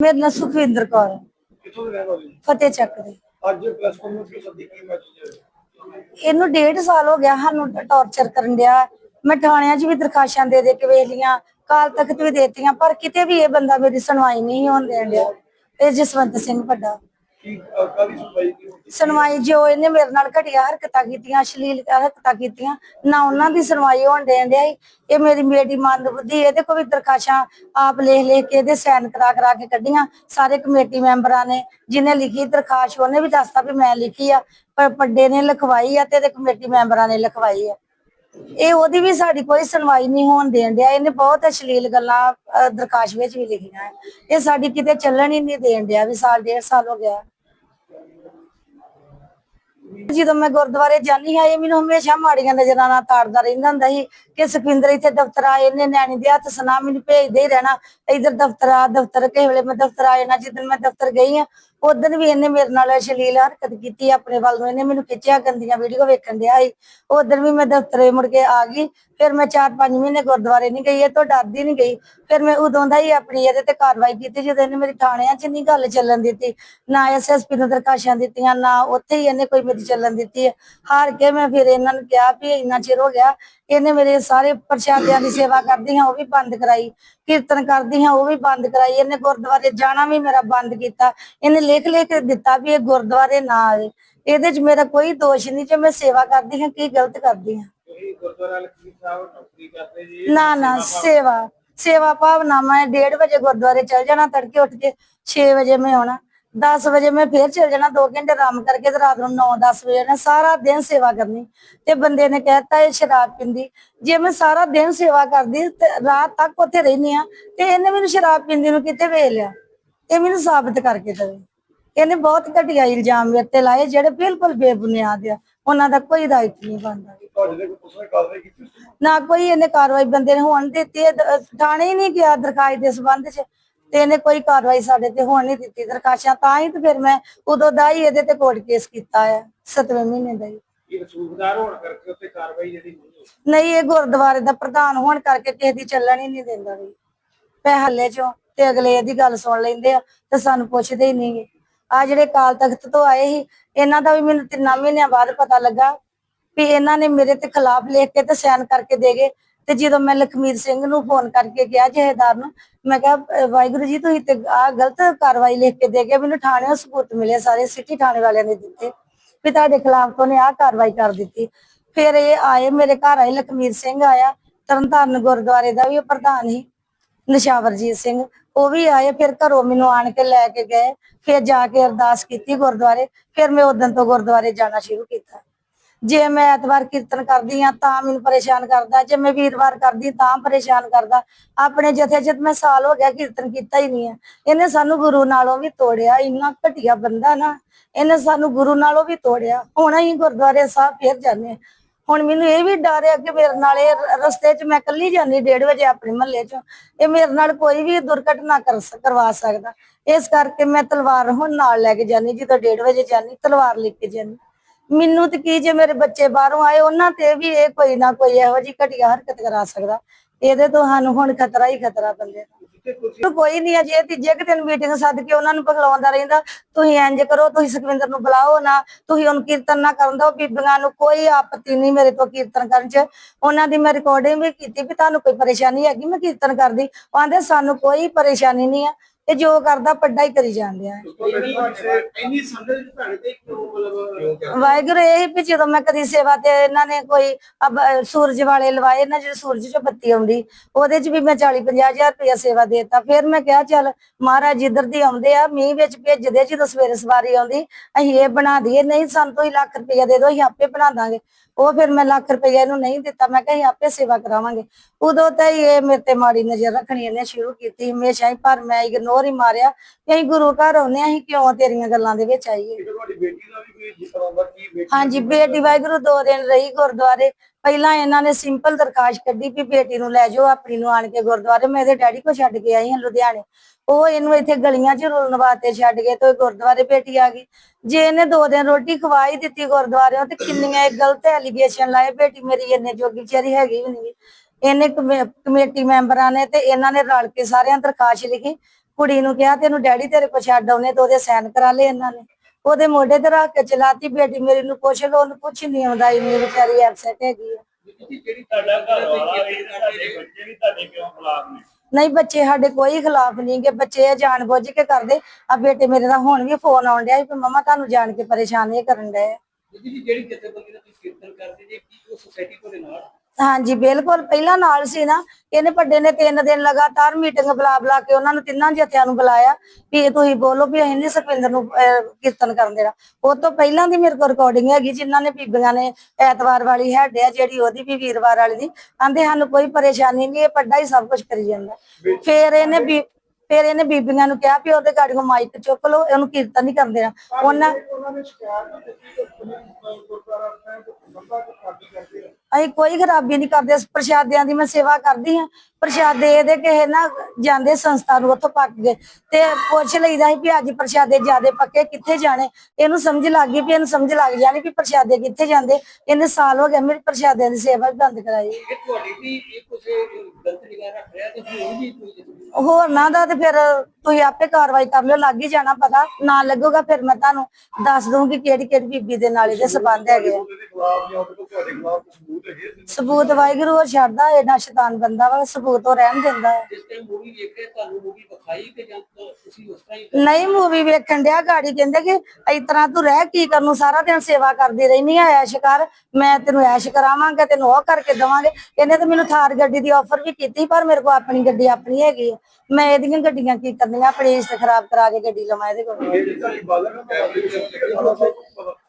ਮੇਰਾ ਨਾਮ ਸੁਖਵਿੰਦਰ ਕੌਰ। ਹੈ, ਕਿੱਥੋਂ ਦੇ ਰਹਿਣ ਵਾਲੇ ਜੀ? ਫਤਿਹ ਚੱਕ ਦੇ। ਅੱਜ ਪ੍ਰੈਸ ਕਾਨਫਰੰਸ ਕੀ ਸੱਦੀ ਕੀ ਮੈਸੇਜ ਹੈ ਇਹਨੂੰ ਡੇਢ ਸਾਲ ਹੋ ਗਿਆ ਸਾਨੂੰ ਟੌਰਚਰ ਕਰਨ ਡਿਆ। ਮੈਂ ਥਾਣਿਆਂ 'ਚ ਵੀ ਦਰਖਾਸ਼ਾਂ ਦੇ ਦੇ ਕੇ ਵੇਖ ਲੀਆਂ ਕਾਲ ਤਖਤ ਵੀ ਦੇਤੀਆਂ ਪਰ ਕਿਤੇ ਵੀ ਇਹ ਬੰਦਾ ਮੇਰੀ ਸੁਣਵਾਈ ਨਹੀਂ ਹੋਣ ਦੇਣ ਡਿਆ। ਇਹ ਜਸਵੰਤ ਸਿੰਘ ਵੱਡਾ। ਕੀ ਕਾਲੀ ਸੁਣਵਾਈ ਕੀ ਸੁਣਵਾਈ ਜੋ ਇਹਨੇ ਮੇਰੇ ਨਾਲ ਘਟੀਆ ਹਰਕਤਾਂ ਕੀਤੀਆਂ, ਅਸ਼ਲੀਲ ਹਰਕਤਾਂ ਕੀਤੀਆਂ, ਨਾ ਉਹਨਾਂ ਦੀ ਸੁਣਵਾਈ ਹੋਣ ਦੇਣ ਡਿਆ ਇਹ ਮੇਰੀ ਬੇਟੀ ਮੰਦ ਬੁੱਧੀ ਇਹਦੇ ਕੋਲ ਵੀ ਦਰਖਾਸ਼ਾਂ ਆਪ ਲਿਖ ਲਿਖ ਕੇ ਇਹਦੇ ਸਾਈਨ ਕਰਾ ਕਰਾ ਕੇ ਕੱਢੀਆਂ, ਸਾਰੇ ਕਮੇਟੀ ਮੈਂਬਰਾਂ ਨੇ, ਜਿਹਨੇ ਲਿਖੀ ਦਰਖਾਸ਼, ਉਹਨੇ ਵੀ ਦੱਸਤਾ ਵੀ ਮੈਂ ਲਿਖੀ ਆ, ਪਰ ਵੱਡੇ ਨੇ ਲਿਖਵਾਈ ਆ ਤੇ ਇਹਦੇ ਕਮੇਟੀ ਮੈਂਬਰਾਂ ਨੇ ਲਿਖਵਾਈ ਆ। ਇਹ ਉਹਦੀ ਵੀ ਸਾਡੀ ਕੋਈ ਸੁਣਵਾਈ ਨਹੀਂ ਹੋਣ ਦੇਣ ਡਿਆ। ਇਹਨੇ ਬਹੁਤ ਅਸ਼ਲੀਲ ਗੱਲਾਂ ਅਹ, ਦਰਖਾਸ਼ ਵਿੱਚ ਵੀ ਲਿਖੀਆਂ ਹੈ। ਇਹ ਸਾਡੀ ਕਿਤੇ ਚੱਲਣ ਹੀ ਨਹੀਂ ਦੇਣ ਡਿਆ ਵੀ ਸਾਲ ਡੇਢ ਸਾਲ ਹੋ ਗਿਆ। ਜਦੋਂ ਮੈਂ ਗੁਰਦੁਆਰੇ ਜਾਂਦੀ ਹਾਂ ਇਹ ਮੈਨੂੰ ਹਮੇਸ਼ਾ ਮਾੜੀਆਂ ਨਜ਼ਰਾਂ ਨਾਲ ਤਾੜਦਾ ਰਹਿੰਦਾ ਹੁੰਦਾ ਸੀ ਕਿ ਸੁਖਵਿੰਦਰ ਇੱਥੇ ਦਫ਼ਤਰ ਆਏ ਨੇ ਨਿਆਣੀ ਦੇ ਹੱਥ ਸੁਣਾ ਮੈਨੂੰ ਭੇਜਦੇ ਹੀ ਰਹਿਣਾ। ਇਧਰ ਦਫ਼ਤਰ ਆ ਦਫ਼ਤਰ ਕਿਸੇ ਵੇਲੇ ਮੈਂ ਦਫ਼ਤਰ ਆ ਜਾਣਾ ਜਿੱਦਣ ਮੈਂ ਦਫ਼ਤਰ ਗਈ ਆ ਉਦੋਂ ਵੀ ਇਹਨੇ ਮੇਰੇ ਨਾਲ ਸ਼ਲੀਲ ਹਰਕਤ ਕੀਤੀ, ਆਪਣੇ ਵੱਲ ਨੂੰ ਇਹਨੇ ਮੈਨੂੰ ਖਿੱਚਿਆ, ਗੰਦੀਆਂ ਵੀਡੀਓ ਵੇਖਣ ਡਿਆ ਸੀ। ਉਦੋਂ ਵੀ ਮੈਂ ਦਫ਼ਤਰੇ ਮੁੜ ਕੇ ਆ ਗਈ, ਫਿਰ ਮੈਂ 4-5 ਮਹੀਨੇ ਗੁਰਦੁਆਰੇ ਨਹੀਂ ਗਈ, ਇਹ ਤੋਂ ਡਰਦੀ ਨਹੀਂ ਗਈ। ਫਿਰ ਮੈਂ ਉਦੋਂ ਦਾ ਹੀ ਆਪਣੀ ਇਹਦੇ ਤੇ ਕਾਰਵਾਈ ਕੀਤੀ, ਜਦੋਂ ਇਹਨੇ ਮੇਰੀ ਥਾਣਿਆਂ 'ਚ ਨਹੀਂ ਗੱਲ ਚੱਲਣ ਦਿੱਤੀ। ਨਾ ਐਸਐਸਪੀ ਨੂੰ ਦਰਖਾਸ਼ਾਂ ਦਿੱਤੀਆਂ, ਨਾ ਉੱਥੇ ਹੀ ਇਹਨੇ ਕੋਈ ਮੇਰੀ ਚੱਲਣ ਦਿੱਤੀ ਹੈ। ਹਾਰ ਕੇ ਮੈਂ ਫਿਰ ਇਹਨਾਂ ਨੂੰ ਕਿਹਾ ਵੀ ਇੰਨਾ ਚਿਰ ਹੋ ਗਿਆ, ਇਹਨੇ ਮੇਰੇ ਸਾਰੇ ਪ੍ਰਸ਼ਾਦਿਆਂ ਦੀ ਸੇਵਾ ਕਰਦੀ ਹਾਂ ਉਹ ਵੀ ਬੰਦ ਕਰਾਈ, ਕੀਰਤਨ ਕਰਦੀ ਹਾਂ ਉਹ ਵੀ ਬੰਦ ਕਰਾਈ, ਇਹਨੇ ਗੁਰਦੁਆਰੇ ਜਾਣਾ ਵੀ ਮੇਰਾ ਬੰਦ ਕੀਤਾ। ਇਹਨੇ ਲਿਖ ਲਿਖ ਕੇ ਦਿੱਤਾ ਵੀ ਇਹ ਗੁਰਦੁਆਰੇ ਨਾ ਆਏ ਇਹਦੇ 'ਚ ਮੇਰਾ ਕੋਈ ਦੋਸ਼ ਨਹੀਂ ਜੇ ਮੈਂ ਸੇਵਾ ਕਰਦੀ ਹਾਂ ਕੀ ਗਲਤ ਕਰਦੀ ਹਾਂ। ਤੁਸੀਂ ਗੁਰਦੁਆਰਾ ਲਖਮੀ ਸਾਹਿਬ ਨੌਕਰੀ ਕਰਦੇ ਜੀ? ਨਾ ਨਾ ਸੇਵਾ ਸੇਵਾ ਭਾਵਨਾ ਮੈਂ 1:30 ਵਜੇ ਗੁਰਦੁਆਰੇ ਚਲ ਜਾਣਾ ਤੜਕੇ ਉੱਠ ਕੇ 6 ਵਜੇ ਮੈਂ ਆਉਣਾ 10 ਵਜੇ ਮੈਂ ਫੇਰ ਚਲ ਜਾਣਾ 2 ਘੰਟੇ ਆਰਾਮ ਕਰਕੇ ਤੇ ਰਾਤ ਨੂੰ 9-10 ਵਜੇ ਨਾ ਸਾਰਾ ਦਿਨ ਸੇਵਾ ਕਰਨੀ। ਤੇ ਬੰਦੇ ਨੇ ਕਹਿਤਾ ਇਹ ਸ਼ਰਾਬ ਪੀਂਦੀ। ਜੇ ਮੈਂ ਸਾਰਾ ਦਿਨ ਸੇਵਾ ਕਰਦੀ ਤੇ ਰਾਤ ਤੱਕ ਉੱਥੇ ਰਹਿਨੀ ਆ ਤੇ ਇਹਨੇ ਮੈਨੂੰ ਸ਼ਰਾਬ ਪੀਂਦੀ ਨੂੰ ਕਿਤੇ ਵੇਖ ਲਿਆ? ਇਹ ਮੈਨੂੰ ਸਾਬਤ ਕਰਕੇ ਦੇਵੇ। ਇਹਨੇ ਬਹੁਤ ਘਟੀਆ ਇਲਜ਼ਾਮ ਮੇਰੇ ਤੇ ਲਾਏ ਜਿਹੜੇ ਬਿਲਕੁਲ ਬੇਬੁਨਿਆਦ ਆ। ਉਹਨਾਂ ਦਾ ਕੋਈ ਦਾਇਤ ਨਹੀਂ ਬਣਦਾ। ਨੇ ਕੋਈ ਇਹਨੇ ਕਾਰਵਾਈ ਬੰਦੇ ਨੇ ਹੋਣ ਦਿੱਤੀ ਥਾਣੇ ਹੀ ਨਹੀਂ ਗਿਆ ਦਰਖਾਸਤ ਦੇ ਸੰਬੰਧ 'ਚ। ਤੇ ਇਹਨੇ ਕੋਈ ਕਾਰਵਾਈ ਸਾਡੇ ਤੇ ਹੋਣ ਨਹੀਂ ਦਿੱਤੀ ਦਰਖਾਸ਼ਾਂ ਤਾਂ ਹੀ ਤੇ ਫਿਰ ਮੈਂ ਉਦੋਂ ਦਾ ਹੀ ਇਹਦੇ ਤੇ ਕੋਰਟ ਕੇਸ ਕੀਤਾ ਆ 7ਵੇਂ ਮਹੀਨੇ ਦਾ ਹੀ। ਇਹ ਰਸੂਖਦਾਰ ਹੋਣ ਕਰਕੇ ਉੱਤੇ ਕਾਰਵਾਈ ਜਿਹੜੀ ਨਹੀਂ ਹੋਈ? ਨਹੀਂ ਇਹ ਗੁਰਦੁਆਰੇ ਦਾ ਪ੍ਰਧਾਨ ਹੋਣ ਕਰਕੇ ਕਿਸੇ ਦੀ ਚੱਲਣ ਹੀ ਨਹੀਂ ਦਿੰਦਾ ਵੀ ਪਹਿਲੇ ਚੋਂ ਤੇ ਅਗਲੇ ਇਹਦੀ ਗੱਲ ਸੁਣ ਲੈਂਦੇ ਆ ਤੇ ਸਾਨੂੰ ਪੁੱਛਦੇ ਹੀ ਨਹੀਂਗੇ ਆ ਜਿਹੜੇ ਕਾਲ ਤਖਤ ਤੋਂ ਆਏ ਸੀ, ਇਹਨਾਂ ਦਾ ਵੀ ਮੈਨੂੰ ਤਿੰਨਾਂ ਮਹੀਨਿਆਂ ਬਾਅਦ ਪਤਾ ਲੱਗਾ ਵੀ ਇਹਨਾਂ ਨੇ ਮੇਰੇ ਤੇ ਖਿਲਾਫ ਲਿਖ ਕੇ ਤੇ ਸਾਈਨ ਕਰਕੇ ਦੇ ਗਏ ਤੇ ਜਦੋਂ ਮੈਂ ਲਖਮੀਰ ਸਿੰਘ ਨੂੰ ਫੋਨ ਕਰਕੇ ਕਿਹਾ ਜਹੇਦਾਰ ਨੂੰ, ਮੈਂ ਕਿਹਾ ਵਾਹਿਗੁਰੂ ਜੀ, ਤੁਸੀਂ ਤੇ ਆ ਗਲਤ ਕਾਰਵਾਈ ਲਿਖ ਕੇ ਦੇ ਗਏ, ਮੈਨੂੰ ਥਾਣਿਓਂ ਸਬੂਤ ਮਿਲੇ ਸਾਰੇ ਸਿਟੀ ਥਾਣੇ ਵਾਲਿਆਂ ਨੇ ਦਿੱਤੇ ਵੀ ਤੁਹਾਡੇ ਖਿਲਾਫ ਤੋਂ ਨੇ ਆ ਕਾਰਵਾਈ ਕਰ ਦਿੱਤੀ। ਫਿਰ ਇਹ ਆਏ, ਮੇਰੇ ਘਰ ਆਏ, ਲਖਮੀਰ ਸਿੰਘ ਆਇਆ, ਤਰਨਤਾਰਨ ਗੁਰਦੁਆਰੇ ਦਾ ਵੀ ਉਹ ਪ੍ਰਧਾਨ ਸੀ, ਨਿਸ਼ਾਵਰਜੀਤ ਸਿੰਘ। ਉਹ ਵੀ ਆਏ, ਫਿਰ ਘਰੋਂ ਮੈਨੂੰ ਆਣ ਕੇ ਲੈ ਕੇ ਗਏ, ਫਿਰ ਜਾ ਕੇ ਅਰਦਾਸ ਕੀਤੀ ਗੁਰਦੁਆਰੇ, ਫਿਰ ਮੈਂ ਉਦੋਂ ਤੋਂ ਗੁਰਦੁਆਰੇ ਜਾਣਾ ਸ਼ੁਰੂ ਕੀਤਾ। ਜੇ ਮੈਂ ਐਤਵਾਰ ਕੀਰਤਨ ਕਰਦੀ ਆ ਤਾਂ ਮੈਨੂੰ ਪਰੇਸ਼ਾਨ ਕਰਦਾ, ਜੇ ਮੈਂ ਵੀਰਵਾਰ ਕਰਦੀ ਤਾਂ ਪਰੇਸ਼ਾਨ ਕਰਦਾ। ਆਪਣੇ ਜਥੇ ਜਦ ਮੈਂ ਸਾਲ ਹੋ ਗਿਆ ਕੀਰਤਨ ਕੀਤਾ ਹੀ ਨਹੀਂ ਆ। ਇਹਨੇ ਸਾਨੂੰ ਗੁਰੂ ਨਾਲੋਂ ਵੀ ਤੋੜਿਆ, ਇੰਨਾ ਘਟੀਆ ਬੰਦਾ ਨਾ। ਇਹਨੇ ਸਾਨੂੰ ਗੁਰੂ ਨਾਲੋਂ ਵੀ ਤੋੜਿਆ। ਹੁਣ ਹੀ ਗੁਰਦੁਆਰੇ ਸਾਹਿਬ ਫਿਰ ਜਾਂਦੇ ਹਾਂ। ਹੁਣ ਮੈਨੂੰ ਇਹ ਵੀ ਡਰ ਹੈ ਕਿ ਮੇਰੇ ਨਾਲ ਇਹ ਰਸਤੇ 'ਚ ਮੈਂ ਇਕੱਲੀ ਜਾਂਦੀ 1:30 ਵਜੇ ਆਪਣੇ ਮਹੱਲੇ 'ਚ, ਇਹ ਮੇਰੇ ਨਾਲ ਕੋਈ ਵੀ ਦੁਰਘਟਨਾ ਕਰ ਕਰਵਾ ਸਕਦਾ। ਇਸ ਕਰਕੇ ਮੈਂ ਤਲਵਾਰ ਹੁਣ ਨਾਲ ਲੈ ਕੇ ਜਾਂਦੀ, ਜਦੋਂ 1:30 ਵਜੇ ਜਾਂਦੀ, ਤਲਵਾਰ ਲੈ ਕੇ ਜਾਂਦੀ। ਮੈਨੂੰ ਤੇ ਕੀ ਜੇ ਮੇਰੇ ਬੱਚੇ ਬਾਹਰੋਂ ਆਏ, ਉਹਨਾਂ ਤੇ ਵੀ ਇਹ ਕੋਈ ਨਾ ਕੋਈ ਇਹੋ ਜਿਹੀ ਘਟੀਆ ਹਰਕਤ ਕਰਾ ਸਕਦਾ। ਇਹਦੇ ਤੋਂ ਸਾਨੂੰ ਹੁਣ ਖਤਰਾ ਹੀ ਖਤਰਾ ਬੰਦੇ ਦਾ। ਤੂੰ ਕੋਈ ਨਹੀਂ ਅਜੇ ਤੀਜੇ ਕੁ ਦਿਨ ਮੀਟਿੰਗ ਸੱਦ ਕੇ ਉਹਨਾਂ ਨੂੰ ਪਗਲਾਉਂਦਾ ਰਹਿੰਦਾ। ਤੁਸੀਂ ਇੰਜ ਕਰੋ ਤੁਸੀਂ ਸੁਖਵਿੰਦਰ ਨੂੰ ਬੁਲਾਓ ਨਾ। ਤੁਸੀਂ ਉਹਨੂੰ ਕੀਰਤਨ ਨਾ ਕਰਨ ਦਿਓ। ਬੀਬੀਆਂ ਨੂੰ ਕੋਈ ਆਪত্তি ਨਹੀਂ ਮੇਰੇ ਤੋਂ ਕੀਰਤਨ ਕਰਨ ਚ। ਉਹਨਾਂ ਦੀ ਮੈਂ ਰਿਕਾਰਡਿੰਗ ਵੀ ਕੀਤੀ ਵੀ ਤੁਹਾਨੂੰ ਕੋਈ ਪਰੇਸ਼ਾਨੀ ਹੈਗੀ ਮੈਂ ਕੀਰਤਨ ਕਰਦੀ। ਉਹ ਆਂਦੇ ਸਾਨੂੰ ਕੋਈ ਪਰੇਸ਼ਾਨੀ ਨਹੀਂ ਆ। ਇਹ ਜੋ ਕਰਦਾ ਪੱਡਾ ਹੀ ਕਰੀ ਜਾਂਦੇ ਆ। ਇੰਨੀ ਸੰਗਤ ਦੀ ਭੈਣ ਤੇ ਕਿਉਂ ਮਤਲਬ ਵਾਹਿਗੁਰੂ ਇਹ ਵੀ ਜਦੋਂ ਮੈਂ ਕਦੀ ਸੇਵਾ ਤੇ ਇਹਨਾਂ ਨੇ ਕੋਈ ਸੂਰਜ ਵਾਲੇ ਲਵਾਏ ਨਾ ਜਿਹੜੇ ਸੂਰਜ ਚੋਂ ਬੱਤੀ ਆਉਂਦੀ ਉਹਦੇ ਚ ਵੀ ਮੈਂ 40 ਹਜ਼ਾਰ ਰੁਪਇਆ ਸੇਵਾ ਦੇਤਾ। ਫਿਰ ਮੈਂ ਕਿਹਾ ਚੱਲ ਮਹਾਰਾਜ ਜਿੱਧਰ ਦੀ ਆਉਂਦੇ ਆ ਮੀਂਹ ਵਿੱਚ ਭੇਜਦੇ ਜਦੋਂ ਸਵੇਰੇ ਸਵਾਰੀ ਆਉਂਦੀ ਅਸੀਂ ਇਹ ਬਣਾ ਦਈਏ ਨਹੀਂ ਸਾਨੂੰ ਤੁਸੀਂ ਲੱਖ ਰੁਪਇਆ ਦੇ ਦਿਓ ਅਸੀਂ ਆਪੇ ਬਣਾ ਦਾਂਗੇ। ਉਹ ਫਿਰ ਮੈਂ ਲੱਖ ਰੁਪਇਆ ਇਹਨੂੰ ਨਹੀਂ ਦਿੱਤਾ ਮੈਂ ਕਿਹਾ ਆਪੇ ਸੇਵਾ ਕਰਾਵਾਂਗੇ। ਉਦੋਂ ਤਾਂ ਹੀ ਇਹ ਮੇਰੇ ਤੇ ਮਾੜੀ ਨਜ਼ਰ ਰੱਖਣੀ ਇਹਨੇ ਸ਼ੁਰੂ ਕੀਤੀ ਹਮੇਸ਼ਾ ਹੀ ਪਰ ਮੈਂ ਇਗਨੋਰ ਹੀ ਮਾਰਿਆ ਕਿ ਅਸੀਂ ਗੁਰੂ ਘਰ ਆਉਂਦੇ ਹਾਂ ਅਸੀਂ ਕਿਉਂ ਤੇਰੀਆਂ ਗੱਲਾਂ ਦੇ ਵਿੱਚ ਆਈਏ? ਇੱਕ ਤੁਹਾਡੀ ਬੇਟੀ ਦਾ ਵੀ ਕੋਈ ਜ਼ਿਕਰ ਆਉਂਦਾ ਕੀ ਬੇਟੀ ਹਾਂਜੀ ਬੇਟੀ ਵਾਹਿਗੁਰੂ ਦੋ ਦਿਨ ਰਹੀ ਗੁਰਦੁਆਰੇ। ਪਹਿਲਾਂ ਇਹਨਾਂ ਨੇ ਸਿੰਪਲ ਦਰਖਾਸਤ ਕੱਢੀ ਵੀ ਬੇਟੀ ਨੂੰ ਲੈ ਜਾਓ ਆਪਣੀ ਨੂੰ ਆਣ ਕੇ ਗੁਰਦੁਆਰੇ। ਮੈਂ ਇਹਦੇ ਡੈਡੀ ਕੋ ਛੱਡ ਕੇ ਆਈ ਹਾਂ ਲੁਧਿਆਣੇ। ਉਹ ਇਹਨੂੰ ਇੱਥੇ ਗਲੀਆਂ 'ਚ ਰੁਲਣ ਵਾਸਤੇ ਛੱਡ ਗਏ ਤੇ ਗੁਰਦੁਆਰੇ ਬੇਟੀ ਆ ਗਈ। ਜੇ ਇਹਨੇ ਦੋ ਦਿਨ ਰੋਟੀ ਖਵਾਈ ਦਿੱਤੀ ਗੁਰਦੁਆਰਿਓਂ ਤੇ ਕਿੰਨੀਆਂ ਇਹ ਗਲਤ ਐਲੀਗੇਸ਼ਨ ਲਾਏ। ਬੇਟੀ ਮੇਰੀ ਇੰਨੇ ਜੋਗੀ ਵਿਚਾਰੀ ਹੈਗੀ ਵੀ ਨਹੀਂ। ਇਹਨੇ ਕਮੇ- ਕਮੇਟੀ ਮੈਂਬਰਾਂ ਨੇ ਤੇ ਇਹਨਾਂ ਨੇ ਰਲ ਕੇ ਸਾਰਿਆਂ ਦਰਖਾਸਤ ਲਿਖੀ। ਕੁੜੀ ਨੂੰ ਕਿਹਾ ਤੈਨੂੰ ਡੈਡੀ ਤੇਰੇ ਕੋਲ ਛੱਡ ਆਉਨੇ ਤੇ ਉਹਦੇ ਸਾਈਨ ਕਰਾ ਲਏ ਇਹਨਾਂ ਨੇ। ਉਹਦੇ ਮੋਢੇ ਤੇ ਰੱਖ ਕੇ ਚਲਾਤੀ ਬੇਟੀ ਮੇਰੀ ਨੂੰ ਪੁੱਛ ਲੋ ਉਹਨੂੰ ਕੁਛ ਨਹੀਂ ਆਉਂਦਾ ਇੰਨੀ ਵਿਚਾਰੀ ਐਪਸੈਟ ਹੈਗੀ ਆ। ਜਿਹੜੀ ਤੁਹਾਡਾ ਘਰ ਵਾਲਾ ਵੀ ਤੁਹਾਡੇ ਬੱਚੇ ਵੀ ਤੁਹਾਡੇ ਕਿਉਂ ਖਿਲਾਫ ਨੇ। ਨਹੀਂ ਬੱਚੇ ਸਾਡੇ ਕੋਈ ਖਿਲਾਫ ਨਹੀਂ ਗੇ ਬੱਚੇ ਇਹ ਜਾਣ ਬੁੱਝ ਕੇ ਕਰਦੇ। ਆ ਬੇਟੇ ਮੇਰੇ ਦਾ ਹੁਣ ਵੀ ਫੋਨ ਆਉਣ ਡਿਆ ਵੀ ਮਮਾ ਤੁਹਾਨੂੰ ਜਾਣ ਕੇ ਪਰੇਸ਼ਾਨ ਇਹ ਕਰਨ ਡਏ ਆ। ਜਿਹੜੀ ਜਿਹੜੀ ਜਥੇਬੰਦੀ ਦਾ ਤੁਸੀਂ ਕੀਰਤਨ ਕਰਦੇ ਜੇ ਕੀ ਉਹ ਸੁਸਾਇਟੀ ਕੋਲੇ ਨਾਲ? ਹਾਂਜੀ ਬਿਲਕੁਲ। ਪਹਿਲਾਂ ਨਾਲ ਸੀ ਨਾ ਇਹਨੇ ਵੱਡੇ ਨੇ ਤਿੰਨ ਦਿਨ ਲਗਾਤਾਰ ਮੀਟਿੰਗ ਬੁਲਾ ਬੁਲਾ ਕੇ ਉਹਨਾਂ ਨੂੰ ਤਿੰਨਾਂ ਜਥਿਆਂ ਨੂੰ ਬੁਲਾਇਆ ਵੀ ਇਹ ਤੁਸੀਂ ਬੋਲੋ ਵੀ ਅਸੀਂ ਨਹੀਂ ਸੁਖਵਿੰਦਰ ਨੂੰ ਅਹ, ਕੀਰਤਨ ਕਰਨ ਦੇਣਾ। ਉਹ ਤੋਂ ਪਹਿਲਾਂ ਦੀ ਮੇਰੇ ਕੋਲ ਰਿਕਾਰਡਿੰਗ ਹੈਗੀ ਜਿਨ੍ਹਾਂ ਨੇ ਬੀਬੀਆਂ ਨੇ ਐਤਵਾਰ ਵਾਲੀ ਹੈਡ ਆ ਜਿਹੜੀ ਉਹਦੀ ਵੀ ਵੀਰਵਾਰ ਵਾਲੀ ਦੀ ਆਂਦੇ ਸਾਨੂੰ ਕੋਈ ਪਰੇਸ਼ਾਨੀ ਨਹੀਂ ਇਹ ਪੱਡਾ ਹੀ ਸਭ ਕੁਝ ਕਰੀ ਜਾਂਦਾ। ਫੇਰ ਇਹਨੇ ਵੀ ਫੇਰ ਇਹਨੇ ਬੀਬੀਆਂ ਨੂੰ ਕਿਹਾ ਵੀ ਉਹਦੇ ਗਾੜੀਆਂ ਮਾਈਕ ਚੁੱਕ ਲਓ ਇਹਨੂੰ ਕੀਰਤਨ ਨਹੀਂ ਕਰਨ ਦੇਣਾ। ਉਹਨਾਂ ਉਹਨਾਂ ਨੇ ਸ਼ਿਕਾਇਤ ਕੀਤੀ ਕਿ ਪੁਲਿਸ ਗੁਰਦੁਆਰਾ ਸਾਹਿਬ ਬੰਦਾ ਕੋ ਖਾਲੀ ਕਰਦੇ ਆ? ਅਸੀਂ ਕੋਈ ਖਰਾਬੀ ਨਹੀਂ ਕਰਦੇ ਪ੍ਰਸ਼ਾਦਿਆਂ ਦੀ ਮੈਂ ਸੇਵਾ ਕਰਦੀ ਹਾਂ। ਪ੍ਰਸ਼ਾਦੇ ਇਹਦੇ ਕਿਸੇ ਨਾ ਜਾਂਦੇ ਸੰਸਥਾ ਨੂੰ ਉੱਥੋਂ ਪੱਕ ਗਏ ਤੇ ਪੁੱਛ ਲਈਦਾ ਸੀ ਵੀ ਅੱਜ ਪ੍ਰਸ਼ਾਦੇ ਜਿਆਦੇ ਪੱਕੇ ਕਿੱਥੇ ਜਾਣੇ? ਇਹਨੂੰ ਸਮਝ ਲੱਗ ਗਈ ਵੀ ਇਹਨੂੰ ਸਮਝ ਲੱਗ ਜਾਣੀ ਵੀ ਪ੍ਰਸ਼ਾਦੇ ਕਿੱਥੇ ਜਾਂਦੇ। ਇਹਨੇ ਸਾਲ ਹੋ ਗਿਆ ਮੇਰੀ ਪ੍ਰਸ਼ਾਦਿਆਂ ਦੀ ਸੇਵਾ ਬੰਦ ਕਰਾਈ। ਤੁਹਾਡੀ ਵੀ ਇਹ ਕੁਝ ਗਲਤ ਨਿਗਾਹ ਰੱਖ ਰਿਹਾ ਤੇ ਹੋਰ ਵੀ ਕੋਈ ਹੋਰ ਨਾ ਦਾ ਤੇ ਫਿਰ ਤੁਸੀਂ ਆਪੇ ਕਾਰਵਾਈ ਕਰ ਲਿਓ ਲੱਗ ਹੀ ਜਾਣਾ ਪਤਾ। ਨਾ ਲੱਗੂਗਾ ਫਿਰ ਮੈਂ ਤੁਹਾਨੂੰ ਦੱਸ ਦੂੰਗੀ ਕਿਹੜੀ ਕਿਹੜੀ ਬੀਬੀ ਦੇ ਨਾਲ ਇਹਦੇ ਸੰਬੰਧ ਹੈਗੇ ਆ। ਸਬੂਤ ਵਾਹਿਗੁਰੂ ਉਹ ਛੱਡਦਾ ਇਹ ਨਾ ਸ਼ੈਤਾਨ ਬੰਦਾ ਵਾ ਸਬੂਤ ਉਹ ਰਹਿਣ ਦਿੰਦਾ। ਹੈ ਜਿਸ ਟਾਈਮ ਮੂਵੀ ਵੇਖ ਕੇ ਤੁਹਾਨੂੰ ਮੂਵੀ ਵਿਖਾਈ ਕਿ ਜਾਂ ਤੁਸੀਂ ਉਸ ਤਰ੍ਹਾਂ ਹੀ ਨਹੀਂ ਮੂਵੀ ਵੇਖਣ ਡਿਆ ਗਾੜੀ ਕਹਿੰਦੇ ਕਿ ਇਸ ਤਰ੍ਹਾਂ ਤੂੰ ਰਹਿ ਕੀ ਕਰਨ ਸਾਰਾ ਦਿਨ ਸੇਵਾ ਕਰਦੀ ਰਹਿਨੀ ਆ ਐਸ਼ ਕਰ ਮੈਂ ਤੈਨੂੰ ਐਸ਼ ਕਰਾਵਾਂਗਾ ਤੈਨੂੰ ਉਹ ਕਰਕੇ ਦਵਾਂਗੇ। ਇਹਨੇ ਤਾਂ ਮੈਨੂੰ ਥਾਰ ਗੱਡੀ ਦੀ ਆਫਰ ਵੀ ਕੀਤੀ ਪਰ ਮੇਰੇ ਕੋਲ ਆਪਣੀ ਗੱਡੀ ਆਪਣੀ ਹੈਗੀ ਆ। ਮੈਂ ਇਹਦੀਆਂ ਗੱਡੀਆਂ ਕੀ ਕਰਨੀਆਂ? ਆਪਣੀ ਇਸ ਖਰਾਬ ਕਰਾ ਕੇ ਗੱਡੀ ਲਵਾਂ ਇਹਦੇ ਕੋਲ।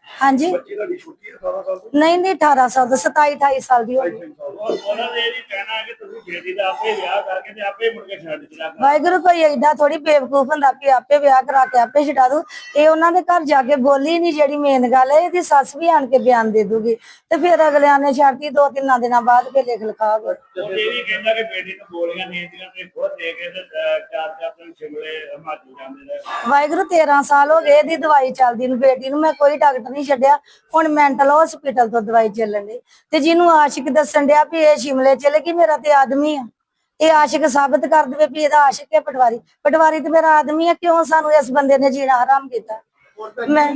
ਹਾਂਜੀ। ਬੱਚੀ ਤੁਹਾਡੀ ਛੋਟੀ ਹੈ 18 ਸਾਲ ਤੋਂ ਨਹੀਂ ਨਹੀਂ 1800 ਦਾ 27 28 ਸਾਲ ਦੀ ਹੋ ਗਈ ਉਹਨਾਂ ਨੇ ਇਹ ਵੀ ਕਹਿਣਾ ਹੈ ਕਿ ਤੁਸੀਂ ਬੇਟੀ ਦਾ ਆਪੇ ਵਿਆਹ ਕਰਕੇ ਤੇ ਆਪੇ ਮੁੜ ਕੇ ਛੱਡ ਦਿੱਤਾ ਵਾਹਿਗੁਰੂ ਕੋਈ ਏਡਾ ਥੋੜੀ ਬੇਵਕੂਫ ਹੁੰਦਾ ਵੀ ਆਪੇ ਵਿਆਹ ਕਰਾ ਕੇ ਆਪੇ ਛਡਾ ਦੂ ਇਹ ਉਹਨਾਂ ਦੇ ਘਰ ਜਾ ਕੇ ਬੋਲੀ ਨਹੀਂ ਜਿਹੜੀ ਮੇਨ ਗੱਲ ਹੈ ਇਹਦੀ ਸੱਸ ਵੀ ਆਣ ਕੇ ਬਿਆਨ ਦੇ ਦੂਗੀ ਤੇ ਫਿਰ ਅਗਲਿਆਂ ਨੇ ਛੱਡਤੀ ਦੋ ਤਿੰਨਾਂ ਦਿਨਾਂ ਬਾਅਦ ਫਿਰ ਲਿਖ ਲਿਖਾ ਹੋ ਉਹ ਇਹ ਵੀ ਕਹਿੰਦਾ ਕਿ ਬੇਟੀ ਨੂੰ ਗੋਲੀਆਂ ਨਹੀਂ ਦਿੱਤੀਆਂ ਤੇ ਖੁਦ ਦੇ ਕੇ ਤੇ ਚਾਰ ਚਾਰ ਦਿਨ ਸ਼ਿਮਲੇ ਹਿਮਾਚਲ ਜਾਂਦੇ ਰਹੇ ਵਾਹਿਗੁਰੂ 13 ਸਾਲ ਹੋ ਗਏ ਇਹਦੀ ਦਵਾਈ ਚੱਲਦੀ ਨੂੰ ਬੇਟੀ ਨੂੰ ਮੈਂ ਕੋਈ ਡਾਕਟਰ ਨਹੀਂ ਛੱਡਿਆ। ਹੁਣ ਮੈਂਟਲ ਹਸਪੀਟਲ ਤੋਂ ਦਵਾਈ ਚੱਲਣ ਦੀ ਤੇ ਜਿਹਨੂੰ ਆਸ਼ਿਕ ਦੱਸਣ ਡਿਆ ਵੀ ਇਹ ਸ਼ਿਮਲੇ ਚਲੇ ਗਈ ਮੇਰਾ ਤੇ ਆਦਮੀ ਆ। ਇਹ ਆਸ਼ਿਕ ਸਾਬਤ ਕਰ ਦੇਵੇ ਵੀ ਇਹਦਾ ਆਸ਼ਿਕ ਹੈ ਪਟਵਾਰੀ। ਪਟਵਾਰੀ ਤੇ ਮੇਰਾ ਆਦਮੀ ਹੈ ਕਿਉਂ ਸਾਨੂੰ ਇਸ ਬੰਦੇ ਨੇ ਜੀਣਾ ਹਰਾਮ ਕੀਤਾ? ਮੈਂ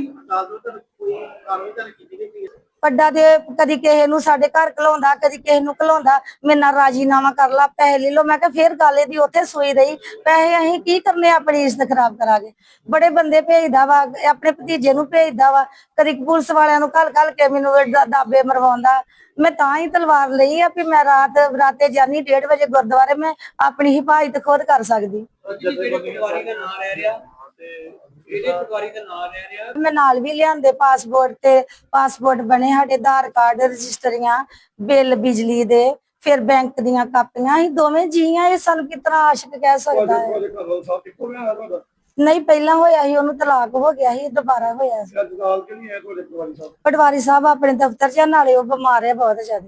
ਕੋਈ ਦੇ ਕਦੀ ਕਿਸੇ ਨੂੰ ਸਾਡੇ ਘਰ ਘਲਾਉਂਦਾ, ਕਦੀ ਕਿਸੇ ਨੂੰ ਘਲਾਉਂਦਾ, ਮੇਰੇ ਨਾਲ ਰਾਜੀਨਾਮਾ ਕਰ ਲਾ, ਪੈਸੇ ਲੈ ਲਓ। ਮੈਂ ਕਿਹਾ ਫੇਰ ਗੱਲ ਇਹਦੀ ਉੱਥੇ ਸੋਈ ਰਹੀ। ਪੈਸੇ ਅਸੀਂ ਕੀ ਕਰਨੇ ਆਪਣੀ ਇੱਜ਼ਤ ਖਰਾਬ ਕਰਾਂਗੇ ਬੜੇ ਬੰਦੇ ਭੇਜਦਾ ਵਾ, ਆਪਣੇ ਭਤੀਜੇ ਨੂੰ ਭੇਜਦਾ ਵਾ। ਕਦੀ ਪੁਲਿਸ ਵਾਲਿਆਂ ਨੂੰ ਘਲ ਘਲ ਕੇ ਮੈਨੂੰ ਦਾਬੇ ਮਰਵਾਉਂਦਾ। ਮੈਂ ਤਾਂ ਹੀ ਤਲਵਾਰ ਲਈ ਆ ਵੀ ਮੈਂ ਰਾਤ, ਰਾਤੇ ਜਾਨੀ 1:30 ਵਜੇ ਗੁਰਦੁਆਰੇ ਮੈਂ ਆਪਣੀ ਹਿਫਾਜ਼ਤ ਖੁਦ ਕਰ ਸਕਦੀ। ਜਿਹੜੀ ਪਟਵਾਰੀ ਦਾ ਨਾਮ ਲੈ ਰਿਹਾ ਇਹਦੇ ਪਟਵਾਰੀ ਦਾ ਨਾਮ ਲੈ ਰਿਹਾ? ਮੈਂ ਨਾਲ ਵੀ ਲਿਆਂਦੇ ਪਾਸਪੋਰਟ ਤੇ ਪਾਸਪੋਰਟ ਬਣੇ ਸਾਡੇ ਆਧਾਰ ਕਾਰਡ ਰਜਿਸਟਰੀਆਂ ਬਿੱਲ ਬਿਜਲੀ ਦੇ ਫਿਰ ਬੈਂਕ ਦੀਆਂ ਕਾਪੀਆਂ ਹੀ ਦੋਵੇਂ ਜੀਆਂ ਇਹ ਸਾਨੂੰ ਕਿਤਨਾ ਆਸ਼ਿਕ ਕਹਿ ਸਕਦਾ ਹੈ। ਤੁਹਾਡੇ ਘਰ ਵਾਲਾ ਸਾਹਿਬ ਇੱਕੋ ਵਿਆਹ ਹੈ ਤੁਹਾਡਾ? ਨਹੀਂ ਪਹਿਲਾਂ ਹੋਇਆ ਸੀ ਉਹਨੂੰ ਤਲਾਕ ਹੋ ਗਿਆ ਸੀ ਦੁਬਾਰਾ ਹੋਇਆ ਸੀ। ਅੱਜ ਨਾਲ ਕਿ ਨਹੀਂ ਹੈ ਤੁਹਾਡੇ ਪਰਿਵਾਰੀ ਸਾਹਿਬ? ਪਟਵਾਰੀ ਸਾਹਿਬ ਆਪਣੇ ਦਫ਼ਤਰ 'ਚ ਆ, ਨਾਲੇ ਉਹ ਬਿਮਾਰ ਹੈ ਬਹੁਤ ਜ਼ਿਆਦਾ।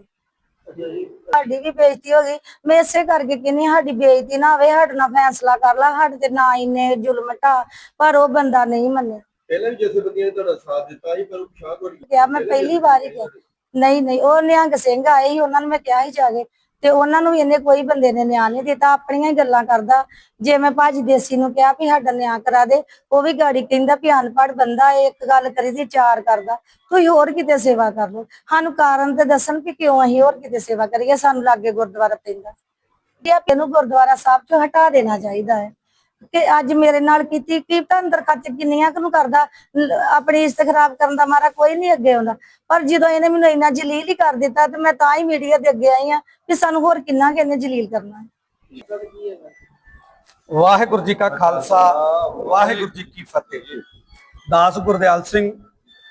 ਸਾਡੀ ਵੀ ਬੇਇੱਜ਼ਤੀ ਹੋ ਗਈ। ਮੈਂ ਇਸੇ ਕਰਕੇ ਕਹਿੰਦੀ ਹਾਂ, ਸਾਡੀ ਬੇਇੱਜ਼ਤੀ ਨਾ ਹੋਵੇ ਸਾਡੇ ਨਾਲ ਫੈਸਲਾ ਕਰ ਲਾ ਸਾਡੇ ਤੇ ਨਾ ਇੰਨੇ ਜ਼ੁਲਮ ਢਾ ਪਰ ਉਹ ਬੰਦਾ ਨਹੀਂ ਮੰਨਿਆ ਪਹਿਲਾਂ ਵੀ ਜਿਸ ਬੰਦੀਆਂ ਨੇ ਤੁਹਾਡਾ ਸਾਥ ਦਿੱਤਾ ਸੀ ਪਰ ਪਛਾਣ ਤੁਹਾਡੀ ਕਿਹਾ ਮੈਂ ਪਹਿਲੀ ਵਾਰ ਹੀ ਕਿਹਾ। ਨਹੀਂ ਨਹੀਂ ਉਹ ਨਿਹੰਗ ਸਿੰਘ ਆਏ ਸੀ ਉਹਨਾਂ ਨੂੰ ਮੈਂ ਕਿਹਾ ਹੀ ਜਾ ਕੇ ਤੇ ਉਹਨਾਂ ਨੂੰ ਵੀ ਇਹਨੇ ਕੋਈ ਬੰਦੇ ਨੇ ਨਿਆਂ ਨਹੀਂ ਦਿੱਤਾ, ਆਪਣੀਆਂ ਹੀ ਗੱਲਾਂ ਕਰਦਾ। ਜੇ ਮੈਂ ਭਾਜੀ ਦੇਸੀ ਨੂੰ ਕਿਹਾ ਵੀ ਸਾਡਾ ਨਿਆਂ ਕਰਾ ਦੇ, ਉਹ ਵੀ ਗਾੜੀ ਕਹਿੰਦਾ ਵੀ ਅਨਪੜ੍ਹ ਬੰਦਾ ਇਹ ਇੱਕ ਗੱਲ ਕਰੀ ਦੀ ਚਾਰ ਕਰਦਾ। ਤੁਸੀਂ ਹੋਰ ਕਿਤੇ ਸੇਵਾ ਕਰ ਲੋ ਸਾਨੂੰ ਕਾਰਨ ਤੇ ਦੱਸਣ ਕਿ ਕਿਉਂ ਅਸੀਂ ਹੋਰ ਕਿਤੇ ਸੇਵਾ ਕਰੀਏ, ਸਾਨੂੰ ਲਾਗੇ ਗੁਰਦੁਆਰਾ ਪੈਂਦਾ। ਇਹ ਇਹਨੂੰ ਗੁਰਦੁਆਰਾ ਸਾਹਿਬ ਚੋਂ ਹਟਾ ਦੇਣਾ ਚਾਹੀਦਾ ਹੈ। ਕਿ ਅੱਜ ਮੇਰੇ ਨਾਲ ਕੀਤੀ, ਕੀ ਅੰਦਰ ਖੱਚ ਕਿੰਨੀਆਂ ਕੁ ਨੂੰ ਕਰਦਾ ਆਪਣੀ ਇੱਜ਼ਤ ਖਰਾਬ ਕਰਨ ਦਾ ਮਾਰਾ ਕੋਈ ਨਹੀਂ ਅੱਗੇ ਆਉਂਦਾ। ਪਰ ਜਦੋਂ ਇਹਨੇ ਮੈਨੂੰ ਇੰਨਾ ਜਲੀਲ ਹੀ ਕਰ ਦਿੱਤਾ, ਤੇ ਮੈਂ ਤਾਂ ਹੀ ਮੀਡੀਆ ਦੇ ਅੱਗੇ ਆਈ ਆ ਕਿ ਸਾਨੂੰ ਹੋਰ ਕਿੰਨਾ ਕਿ ਇਹਨੇ ਜਲੀਲ ਕਰਨਾ ਹੈ। ਵਾਹਿਗੁਰੂ ਜੀ ਕਾ ਖਾਲਸਾ, ਵਾਹਿਗੁਰੂ ਜੀ ਕੀ ਫਤਿਹ। ਦਾਸ ਗੁਰਦਿਆਲ ਸਿੰਘ,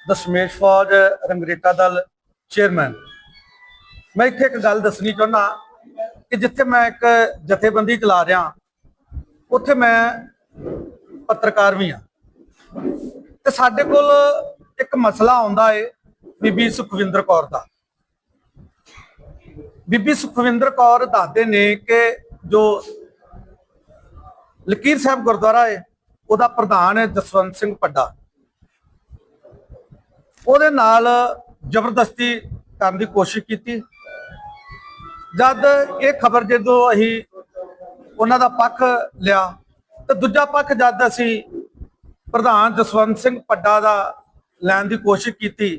ਦਸ਼ਮੇਸ਼ ਫੌਜ, ਰੰਗਰੇਟਾ ਦਲ ਚੇਅਰਮੈਨ। ਮੈਂ ਇੱਥੇ ਇੱਕ ਗੱਲ ਦੱਸਣੀ ਚਾਹੁੰਦਾ ਕਿ ਜਿੱਥੇ ਮੈਂ ਇੱਕ ਜਥੇਬੰਦੀ ਚਲਾ ਰਿਹਾ ਉੱਥੇ ਮੈਂ ਪੱਤਰਕਾਰ ਵੀ ਹਾਂ। ਤੇ ਸਾਡੇ ਕੋਲ ਇੱਕ ਮਸਲਾ ਆਉਂਦਾ ਏ ਬੀਬੀ ਸੁਖਵਿੰਦਰ ਕੌਰ ਦਾ। ਬੀਬੀ ਸੁਖਵਿੰਦਰ ਕੌਰ ਦੱਸਦੇ ਨੇ ਕਿ ਜੋ ਲਕੀਰ ਸਾਹਿਬ ਗੁਰਦੁਆਰਾ ਹੈ ਉਹਦਾ ਪ੍ਰਧਾਨ ਹੈ ਜਸਵੰਤ ਸਿੰਘ ਪੱਡਾ ਉਹਦੇ ਨਾਲ ਜ਼ਬਰਦਸਤੀ ਕਰਨ ਦੀ ਕੋਸ਼ਿਸ਼ ਕੀਤੀ। ਜਦ ਇਹ ਖਬਰ ਜਦੋਂ ਅਸੀਂ ਉਹਨਾਂ ਦਾ ਪੱਖ ਲਿਆ। ਤੇ ਦੂਜਾ ਪੱਖ ਜਦ ਅਸੀਂ ਪ੍ਰਧਾਨ ਜਸਵੰਤ ਸਿੰਘ ਪੱਡਾ ਦਾ ਲੈਣ ਦੀ ਕੋਸ਼ਿਸ਼ ਕੀਤੀ,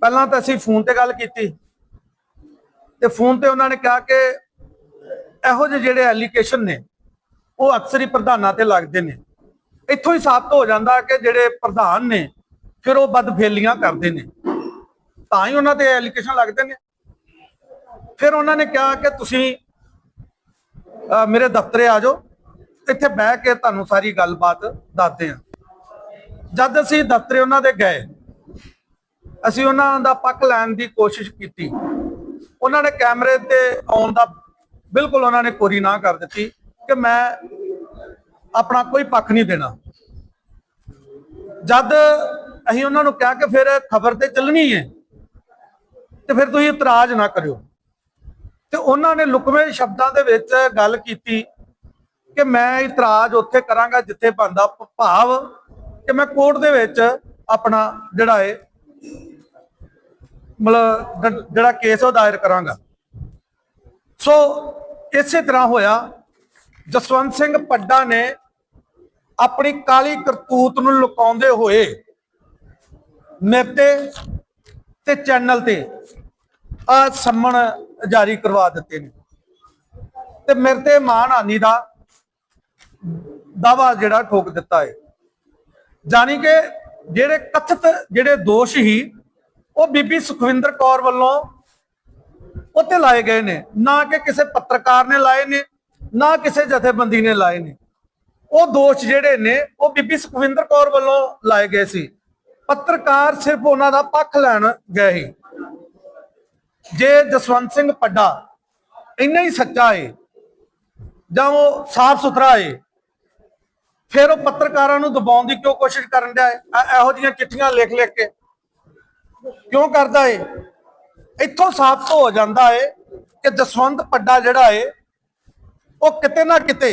ਪਹਿਲਾਂ ਤਾਂ ਅਸੀਂ ਫੋਨ ਤੇ ਗੱਲ ਕੀਤੀ। ਤੇ ਫੋਨ ਤੇ ਉਹਨਾਂ ਨੇ ਕਿਹਾ ਕਿ ਇਹੋ ਜਿਹੇ ਜਿਹੜੇ ਐਲੀਗੇਸ਼ਨ ਨੇ, ਉਹ ਅਕਸਰ ਹੀ ਪ੍ਰਧਾਨਾਂ ਤੇ ਲੱਗਦੇ ਨੇ। ਇੱਥੋਂ ਹੀ ਸਾਬਤ ਹੋ ਜਾਂਦਾ ਕਿ ਜਿਹੜੇ ਪ੍ਰਧਾਨ ਨੇ, ਫਿਰ ਉਹ ਬਦਫੇਲੀਆਂ ਕਰਦੇ ਨੇ। ਤਾਂ ਹੀ ਉਹਨਾਂ ਤੇ ਐਲੀਗੇਸ਼ਨ ਲੱਗਦੇ ਨੇ। ਫਿਰ ਉਹਨਾਂ ਨੇ ਕਿਹਾ ਕਿ ਤੁਸੀਂ ਮੇਰੇ ਦਫ਼ਤਰੇ ਆ ਜਾਓ। ਇੱਥੇ ਬਹਿ ਕੇ ਤੁਹਾਨੂੰ ਸਾਰੀ ਗੱਲਬਾਤ ਦੱਸਦੇ ਹਾਂ। ਜਦ ਅਸੀਂ ਦਫ਼ਤਰੇ ਉਹਨਾਂ ਦੇ ਗਏ, ਅਸੀਂ ਉਹਨਾਂ ਦਾ ਪੱਕ ਲੈਣ ਦੀ ਕੋਸ਼ਿਸ਼ ਕੀਤੀ। ਉਹਨਾਂ ਨੇ ਕੈਮਰੇ ਤੇ ਆਉਣ ਦਾ ਬਿਲਕੁਲ ਉਹਨਾਂ ਨੇ ਕੋਰੀ ਨਾ ਕਰ ਦਿੱਤੀ ਕਿ ਮੈਂ ਆਪਣਾ ਕੋਈ ਪੱਖ ਨਹੀਂ ਦੇਣਾ। ਜਦ ਅਸੀਂ ਉਹਨਾਂ ਨੂੰ ਕਿਹਾ ਕਿ ਫਿਰ ਖਬਰ ਤੇ ਚੱਲਣੀ ਹੈ ਤੇ ਫਿਰ ਤੁਸੀਂ ਇਤਰਾਜ਼ ਨਾ ਕਰਿਓ। ਤੇ ਉਹਨਾਂ ਨੇ ਲੁਕਵੇਂ ਸ਼ਬਦਾਂ ਦੇ ਵਿੱਚ ਗੱਲ ਕੀਤੀ ਕਿ ਮੈਂ ਇਤਰਾਜ਼ ਉੱਥੇ ਕਰਾਂਗਾ ਜਿੱਥੇ ਬੰਦਾ ਭਾਵ ਕਿ ਮੈਂ ਕੋਰਟ ਦੇ ਵਿੱਚ ਆਪਣਾ ਜਿਹੜਾ ਹੈ ਮਤਲਬ ਜਿਹੜਾ ਕੇਸ ਉਹ ਦਾਇਰ ਕਰਾਂਗਾ। ਸੋ ਇਸੇ ਤਰ੍ਹਾਂ ਹੋਇਆ। ਜਸਵੰਤ ਸਿੰਘ ਪੱਡਾ ਨੇ ਆਪਣੀ ਕਾਲੀ ਕਰਤੂਤ ਨੂੰ ਲੁਕਾਉਂਦੇ ਹੋਏ ਮੇਰੇ ਤੇ ਚੈਨਲ ਤੇ ਆ ਸੰਮਣ ਜਾਰੀ ਕਰਵਾ ਦਿੱਤੇ ਨੇ। ਤੇ ਮੇਰੇ ਤੇ ਮਾਨਹਾਨੀ ਦਾ ਦਾਵਾ ਜਿਹੜਾ ਠੋਕ ਦਿੱਤਾ ਹੈ ਜਾਨੀ ਕਿ ਜਿਹੜੇ ਕਥਿਤ ਜਿਹੜੇ ਦੋਸ਼ ਹੀ, ਉਹ ਬੀਬੀ ਸੁਖਵਿੰਦਰ ਕੌਰ ਵੱਲੋਂ ਉੱਤੇ ਲਾਏ ਗਏ ਨੇ। ਨਾ ਕਿ ਕਿਸੇ ਪੱਤਰਕਾਰ ਨੇ ਲਾਏ ਨੇ, ਨਾ ਕਿਸੇ ਜਥੇਬੰਦੀ ਨੇ ਲਾਏ ਨੇ। ਉਹ ਦੋਸ਼ ਜਿਹੜੇ ਨੇ, ਉਹ ਬੀਬੀ ਸੁਖਵਿੰਦਰ ਕੌਰ ਵੱਲੋਂ ਲਾਏ ਗਏ ਸੀ। ਪੱਤਰਕਾਰ ਸਿਰਫ ਉਹਨਾਂ ਦਾ ਪੱਖ ਲੈਣ ਗਏ ਸੀ। ਜੇ ਜਸਵੰਤ ਸਿੰਘ ਪੱਡਾ ਇੰਨਾ ਹੀ ਸੱਚਾ ਏ, ਜਾਂ ਉਹ ਸਾਫ਼ ਸੁਥਰਾ ਏ, ਫਿਰ ਉਹ ਪੱਤਰਕਾਰਾਂ ਨੂੰ ਦਬਾਉਣ ਦੀ ਕਿਉਂ ਕੋਸ਼ਿਸ਼ ਕਰਨ ਡਿਆ ਏ? ਇਹੋ ਜਿਹੀਆਂ ਚਿੱਠੀਆਂ ਲਿਖ ਲਿਖ ਕੇ ਕਿਉਂ ਕਰਦਾ ਏ? ਇੱਥੋਂ ਸਾਬਤ ਹੋ ਜਾਂਦਾ ਏ ਕਿ ਜਸਵੰਤ ਪੱਡਾ ਜਿਹੜਾ ਏ, ਉਹ ਕਿਤੇ ਨਾ ਕਿਤੇ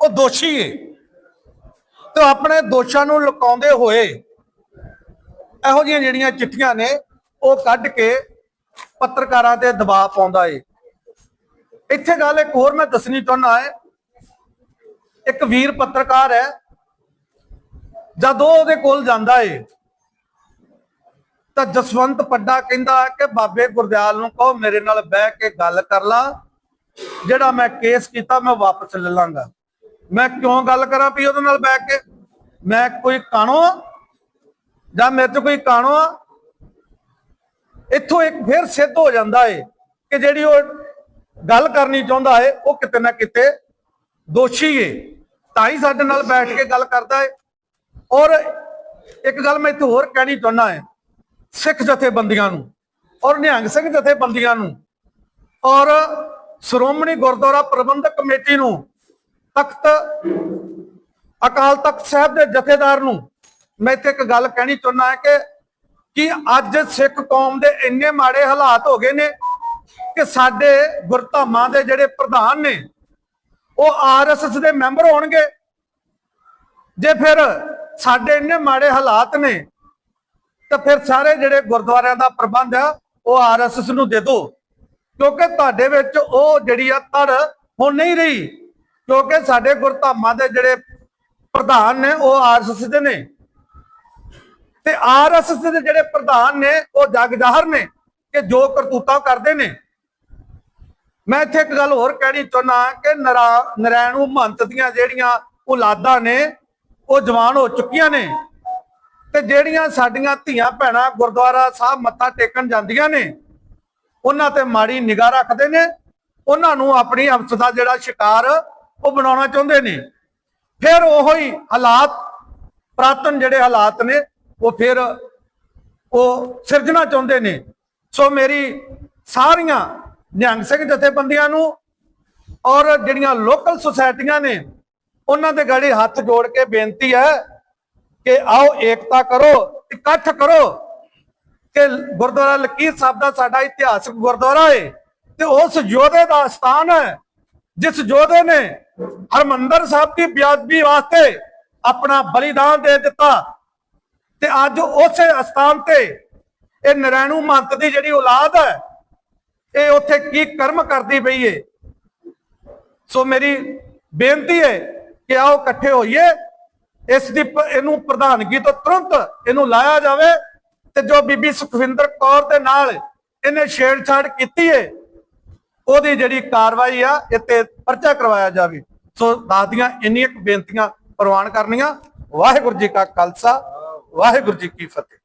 ਉਹ ਦੋਸ਼ੀ ਏ। ਤੇ ਆਪਣੇ ਦੋਸ਼ਾਂ ਨੂੰ ਲੁਕਾਉਂਦੇ ਹੋਏ ਇਹੋ ਜਿਹੀਆਂ ਜਿਹੜੀਆਂ ਚਿੱਠੀਆਂ ਨੇ, ਉਹ ਕੱਢ ਕੇ ਪੱਤਰਕਾਰਾਂ ਤੇ ਦਬਾਅ ਪਾਉਂਦਾ ਏ। ਇੱਥੇ ਗੱਲ ਇੱਕ ਹੋਰ ਮੈਂ ਦੱਸਣੀ ਚਾਹੁੰਦਾ ਹੈ ਇੱਕ ਵੀਰ ਪੱਤਰਕਾਰ ਹੈ, ਜਦੋਂ ਉਹਦੇ ਕੋਲ ਜਾਂਦਾ ਏ, ਤਾਂ ਜਸਵੰਤ ਪੱਡਾ ਕਹਿੰਦਾ ਕਿ ਬਾਬੇ ਗੁਰਦਿਆਲ ਨੂੰ ਕਹੋ ਮੇਰੇ ਨਾਲ ਬਹਿ ਕੇ ਗੱਲ ਕਰ ਲਾ, ਜਿਹੜਾ ਮੈਂ ਕੇਸ ਕੀਤਾ ਮੈਂ ਵਾਪਸ ਲੈ ਲਾਂਗਾ। ਮੈਂ ਕਿਉਂ ਗੱਲ ਕਰਾਂ ਵੀ ਉਹਦੇ ਨਾਲ ਬਹਿ ਕੇ? ਮੈਂ ਕੋਈ ਕਾਣੋ ਜਾਂ ਮੇਰੇ ਤੇ ਕੋਈ ਕਾਣੋ ਆ? ਇੱਥੋਂ ਇੱਕ ਫਿਰ ਸਿੱਧ ਹੋ ਜਾਂਦਾ ਏ ਕਿ ਜਿਹੜੀ ਉਹ ਗੱਲ ਕਰਨੀ ਚਾਹੁੰਦਾ ਏ, ਉਹ ਕਿਤੇ ਨਾ ਕਿਤੇ ਦੋਸ਼ੀ ਏ। ਤਾਂ ਹੀ ਸਾਡੇ ਨਾਲ ਬੈਠ ਕੇ ਗੱਲ ਕਰਦਾ ਏ। ਔਰ ਇੱਕ ਗੱਲ ਮੈਂ ਇੱਥੇ ਹੋਰ ਕਹਿਣੀ ਚਾਹੁੰਦਾ ਏ, ਸਿੱਖ ਜਥੇਬੰਦੀਆਂ ਨੂੰ ਔਰ ਨਿਹੰਗ ਸਿੰਘ ਜਥੇਬੰਦੀਆਂ ਨੂੰ ਔਰ ਸ਼੍ਰੋਮਣੀ ਗੁਰਦੁਆਰਾ ਪ੍ਰਬੰਧਕ ਕਮੇਟੀ ਨੂੰ, ਤਖਤ, ਅਕਾਲ ਤਖਤ ਸਾਹਿਬ ਦੇ ਜਥੇਦਾਰ ਨੂੰ ਮੈਂ ਇੱਥੇ ਇੱਕ ਗੱਲ ਕਹਿਣੀ ਚਾਹੁੰਦਾ ਹੈ ਕਿ ਕਿ ਅੱਜ ਸਿੱਖ ਕੌਮ ਦੇ ਇੰਨੇ ਮਾੜੇ ਹਾਲਾਤ ਹੋ ਗਏ ਨੇ ਕਿ ਸਾਡੇ ਗੁਰਧਾਮਾਂ ਦੇ ਜਿਹੜੇ ਪ੍ਰਧਾਨ ਨੇ, ਉਹ ਆਰਐਸਐਸ ਦੇ ਮੈਂਬਰ ਹੋਣਗੇ। ਜੇ ਫਿਰ ਸਾਡੇ ਇੰਨੇ ਮਾੜੇ ਹਾਲਾਤ ਨੇ, ਤਾਂ ਫਿਰ ਸਾਰੇ ਜਿਹੜੇ ਗੁਰਦੁਆਰਿਆਂ ਦਾ ਪ੍ਰਬੰਧ ਆ, ਉਹ ਆਰਐਸਐਸ ਨੂੰ ਦੇ ਦਿਓ ਕਿਉਂਕਿ ਤੁਹਾਡੇ ਵਿੱਚ ਉਹ ਜਿਹੜੀ ਆ ਧੜ ਹੁਣ ਨਹੀਂ ਰਹੀ, ਕਿਉਂਕਿ ਸਾਡੇ ਗੁਰਧਾਮਾਂ ਦੇ ਜਿਹੜੇ ਪ੍ਰਧਾਨ ਨੇ, ਉਹ ਆਰਐਸਐਸ ਦੇ ਨੇ। ਤੇ ਆਰਐਸਐਸ ਦੇ ਜਿਹੜੇ ਪ੍ਰਧਾਨ ਨੇ, ਉਹ ਜਗ ਜ਼ਾਹਰ ਨੇ ਕਿ ਜੋ ਕਰਤੂਤਾਂ ਕਰਦੇ ਨੇ। ਮੈਂ ਇੱਥੇ ਇੱਕ ਗੱਲ ਹੋਰ ਕਹਿਣੀ ਚਾਹੁੰਦਾ ਕਿ ਨਰਾ- ਨਰੈਣੂ ਮਹੰਤ ਦੀਆਂ ਜਿਹੜੀਆਂ ਔਲਾਦਾਂ ਨੇ, ਉਹ ਜਵਾਨ ਹੋ ਚੁੱਕੀਆਂ ਨੇ ਤੇ ਜਿਹੜੀਆਂ ਸਾਡੀਆਂ ਧੀਆਂ ਭੈਣਾਂ ਗੁਰਦੁਆਰਾ ਸਾਹਿਬ ਮੱਥਾ ਟੇਕਣ ਜਾਂਦੀਆਂ ਨੇ, ਉਹਨਾਂ ਤੇ ਮਾੜੀ ਨਿਗਾਹ ਰੱਖਦੇ ਨੇ। ਉਹਨਾਂ ਨੂੰ ਆਪਣੀ ਅਫਸ ਦਾ ਜਿਹੜਾ ਸ਼ਿਕਾਰ, ਉਹ ਬਣਾਉਣਾ ਚਾਹੁੰਦੇ ਨੇ। ਫਿਰ ਉਹੀ ਹਾਲਾਤ, ਪ੍ਰਾਤਨ ਜਿਹੜੇ ਹਾਲਾਤ ਨੇ ਉਹ ਫਿਰ ਉਹ ਸਿਰਜਣਾ ਚਾਹੁੰਦੇ ਨੇ। ਸੋ ਮੇਰੀ ਸਾਰੀਆਂ ਨਿਹੰਗ ਸਿੰਘ ਜਥੇਬੰਦੀਆਂ ਨੂੰ ਔਰ ਜਿਹੜੀਆਂ ਲੋਕਲ ਸੁਸਾਇਟੀਆਂ ਨੇ, ਉਹਨਾਂ ਦੇ ਗਾੜੀ ਹੱਥ ਜੋੜ ਕੇ ਬੇਨਤੀ ਹੈ ਕਿ ਆਓ ਏਕਤਾ ਕਰੋ, ਇਕੱਠ ਕਰੋ ਕਿ ਗੁਰਦੁਆਰਾ ਲਕੀਰ ਸਾਹਿਬ ਦਾ ਸਾਡਾ ਇਤਿਹਾਸਕ ਗੁਰਦੁਆਰਾ ਹੈ ਤੇ ਉਸ ਯੋਧੇ ਦਾ ਸਥਾਨ ਹੈ, ਜਿਸ ਯੋਧੇ ਨੇ ਹਰਮੰਦਰ ਸਾਹਿਬ ਦੀ ਬਿਆਦਬੀ ਵਾਸਤੇ ਆਪਣਾ ਬਲੀਦਾਨ ਦੇ ਦਿੱਤਾ। ਤੇ ਅੱਜ ਉਸੇ ਅਸਥਾਨ ਤੇ ਇਹ ਨਰੈਣੂ ਮਹੰਤ ਦੀ ਜਿਹੜੀ ਔਲਾਦ ਹੈ, ਇਹ ਉੱਥੇ ਕੀ ਕਰਮ ਕਰਦੀ ਪਈ ਏ। ਸੋ ਮੇਰੀ ਬੇਨਤੀ ਹੈ ਕਿ ਆਓ ਇਕੱਠੇ ਹੋਈਏ, ਇਸ ਦੀ ਇਹਨੂੰ ਪ੍ਰਧਾਨਗੀ ਤੋਂ ਤੁਰੰਤ ਇਹਨੂੰ ਲਾਇਆ ਜਾਵੇ ਤੇ ਜੋ ਬੀਬੀ ਸੁਖਵਿੰਦਰ ਕੌਰ ਦੇ ਨਾਲ ਇਹਨੇ ਛੇੜਛਾੜ ਕੀਤੀ ਏ, ਉਹਦੀ ਜਿਹੜੀ ਕਾਰਵਾਈ ਆ, ਇਹ ਤੇ ਪਰਚਾ ਕਰਵਾਇਆ ਜਾਵੇ। ਸੋ ਦਾਦੀਆਂ ਇੰਨੀਆਂ ਬੇਨਤੀਆਂ ਪ੍ਰਵਾਨ ਕਰਨੀਆਂ। ਵਾਹਿਗੁਰੂ ਜੀ ਕਾ ਖਾਲਸਾ। ਵਾਹਿਗੁਰੂ ਜੀ ਕੀ ਫਤਿਹ।